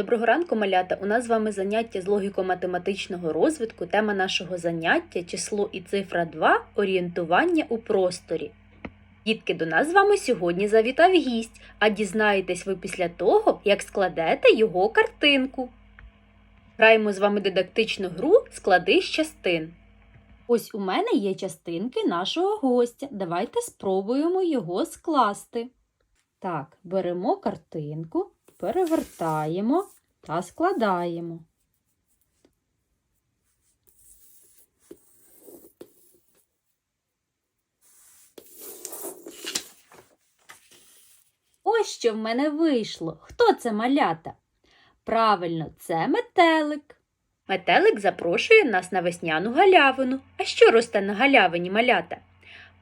Доброго ранку, малята! У нас з вами заняття з логіко-математичного розвитку. Тема нашого заняття число і цифра 2 орієнтування у просторі. Дітки, до нас з вами сьогодні завітав гість, а дізнаєтесь ви після того, як складете його картинку. Граємо з вами дидактичну гру склади з частин. Ось у мене є частинки нашого гостя. Давайте спробуємо його скласти. Так, беремо картинку, перевертаємо та складаємо. Ось що в мене вийшло. Хто це малята? Правильно, це метелик. Метелик запрошує нас на весняну галявину. А що росте на галявині малята?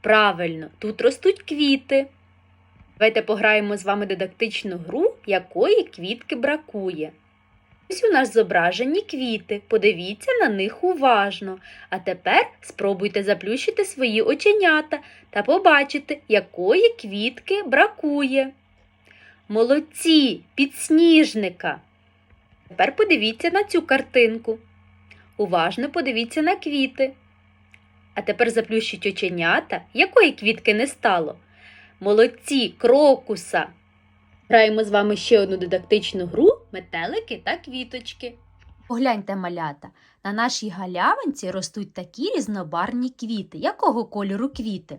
Правильно, тут ростуть квіти. Давайте пограємо з вами дидактичну гру, якої квітки бракує. Ось у нас зображені квіти. Подивіться на них уважно. А тепер спробуйте заплющити свої оченята та побачити, якої квітки бракує. Молодці, підсніжника. Тепер подивіться на цю картинку. Уважно подивіться на квіти. А тепер заплющіть оченята, якої квітки не стало. Молодці, крокуса. Граємо з вами ще одну дидактичну гру метелики та квіточки. Погляньте, малята, на нашій галявинці ростуть такі різнобарні квіти. Якого кольору квіти?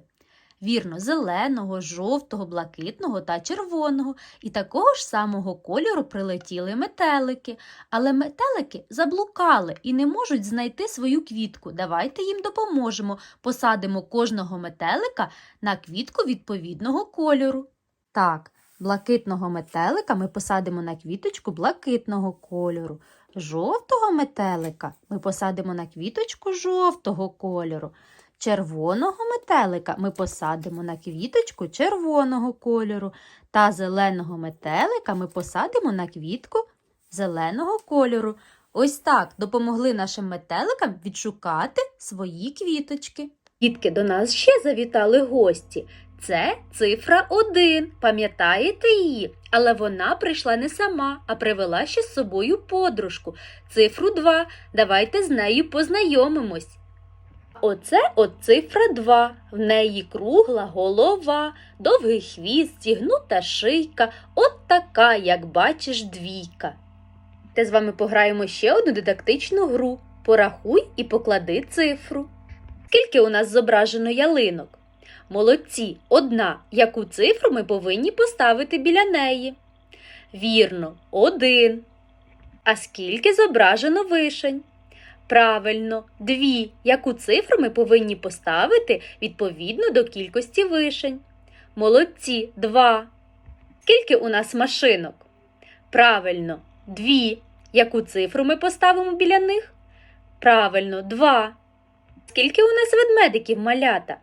Вірно, зеленого, жовтого, блакитного та червоного. І такого ж самого кольору прилетіли метелики. Але метелики заблукали і не можуть знайти свою квітку. Давайте їм допоможемо. Посадимо кожного метелика на квітку відповідного кольору. Так, блакитного метелика ми посадимо на квіточку блакитного кольору. Жовтого метелика ми посадимо на квіточку жовтого кольору. Червоного метелика ми посадимо на квіточку червоного кольору, та зеленого метелика ми посадимо на квітку зеленого кольору. Ось так допомогли нашим метеликам відшукати свої квіточки. Дітки, до нас ще завітали гості. Це цифра 1. Пам'ятаєте її? Але вона прийшла не сама, а привела ще з собою подружку. Цифру 2. Давайте з нею познайомимось. Оце от цифра 2. В неї кругла голова, довгий хвіст, зігнута шийка, от така, як бачиш, двійка. Те з вами пограємо ще одну дидактичну гру. Порахуй і поклади цифру. Скільки у нас зображено ялинок? Молодці, одна. Яку цифру ми повинні поставити біля неї? Вірно, один. А скільки зображено вишень? Правильно, дві. Яку цифру ми повинні поставити відповідно до кількості вишень? Молодці, два. Скільки у нас машинок? Правильно, дві. Яку цифру ми поставимо біля них? Правильно, два. Скільки у нас ведмедиків малята?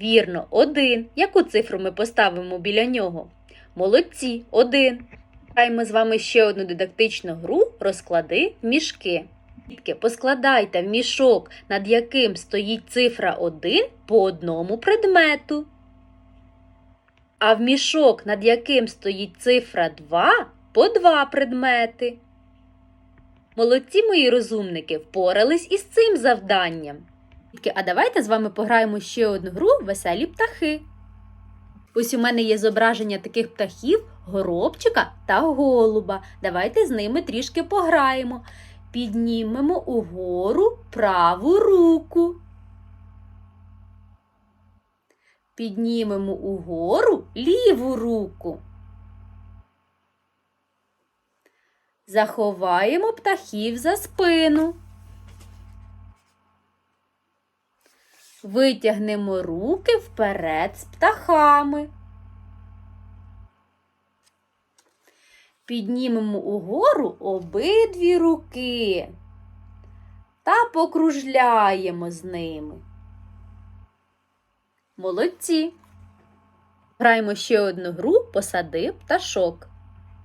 Вірно, один. Яку цифру ми поставимо біля нього? Молодці, один. Граємо з вами ще одну дидактичну гру розклади мішки. Дітки, поскладайте в мішок, над яким стоїть цифра 1 по одному предмету. А в мішок, над яким стоїть цифра 2 по два предмети. Молодці мої розумники впорались із цим завданням. А давайте з вами пограємо ще одну гру веселі птахи. Ось у мене є зображення таких птахів, горобчика та голуба. Давайте з ними трішки пограємо. Піднімемо угору праву руку. Піднімемо угору ліву руку. Заховаємо птахів за спину. Витягнемо руки вперед з птахами. Піднімемо угору обидві руки та покружляємо з ними. Молодці. Граємо ще одну гру посади пташок.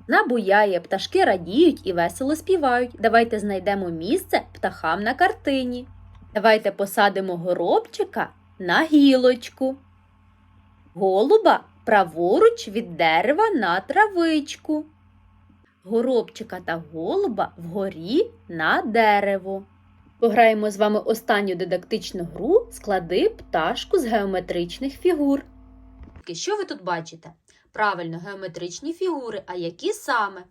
Набуяє, пташки радіють і весело співають. Давайте знайдемо місце птахам на картині. Давайте посадимо горобчика на гілочку. Голуба праворуч від дерева на травичку. Горобчика та голуба вгорі на дерево. Пограємо з вами останню дидактичну гру Склади пташку з геометричних фігур. Що ви тут бачите? Правильно, геометричні фігури. А які саме?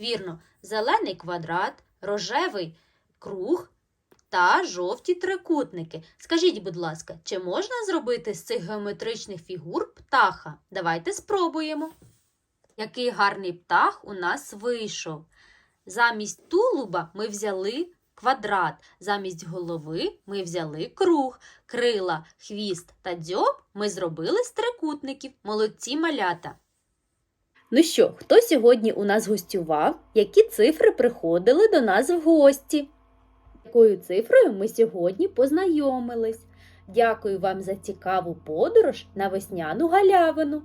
Вірно, зелений квадрат, рожевий круг та жовті трикутники. Скажіть, будь ласка, чи можна зробити з цих геометричних фігур птаха? Давайте спробуємо. Який гарний птах у нас вийшов. Замість тулуба ми взяли квадрат, замість голови ми взяли круг, крила, хвіст та дзьоб ми зробили з трикутників. Молодці малята. Ну що, хто сьогодні у нас гостював? Які цифри приходили до нас в гості? Якою цифрою ми сьогодні познайомились? Дякую вам за цікаву подорож на весняну галявину.